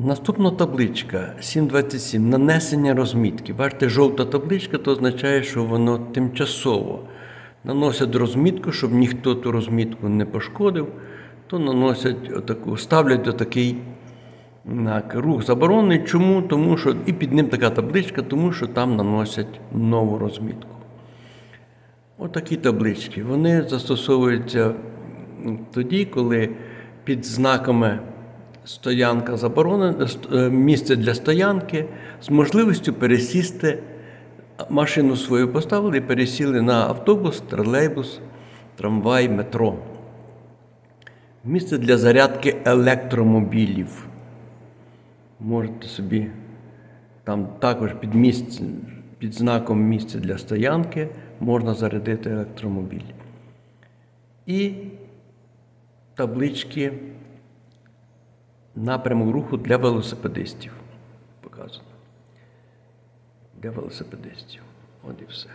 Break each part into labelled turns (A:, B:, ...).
A: Наступна табличка 7.27. Нанесення розмітки. Бачите, жовта табличка, то означає, що воно тимчасово. Наносять розмітку, щоб ніхто ту розмітку не пошкодив, то наносять отаку, ставлять отакий знак. Рух заборонений. Чому? Тому що і під ним така табличка, тому що там наносять нову розмітку. Отакі таблички. Вони застосовуються тоді, коли під знаками стоянка заборонена, е, місце для стоянки з можливістю пересісти машину свою поставили і пересіли на автобус, тролейбус, трамвай, метро. Місце для зарядки електромобілів. Можете собі там також під, місць, під знаком місце для стоянки можна зарядити електромобіль. І таблички напрямок руху для велосипедистів показано. Для велосипедистів. От і все.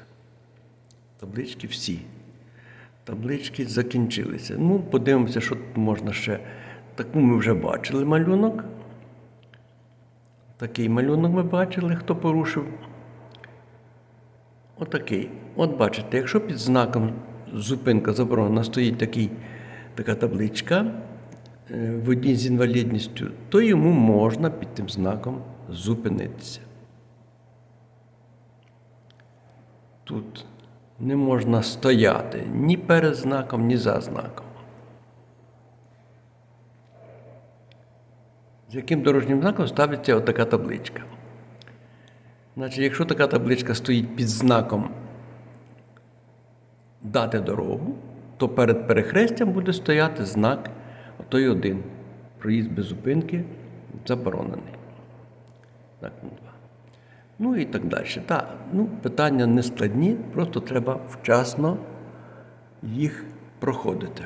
A: Таблички всі. Таблички закінчилися. Ну, подивимося, що тут можна ще. Таку ми вже бачили малюнок. Такий малюнок ми бачили, хто порушив. Отакий. От бачите, якщо під знаком зупинка заборонена стоїть такий, така табличка водій з інвалідністю, то йому можна під тим знаком зупинитися. Тут не можна стояти ні перед знаком, ні за знаком. З яким дорожнім знаком ставиться отака табличка. Значить, якщо така табличка стоїть під знаком дати дорогу, то перед перехрестям буде стояти знак отой один. Проїзд без зупинки заборонений. Так, ну, два. Ну і так далі. Та, ну, питання не складні, просто треба вчасно їх проходити.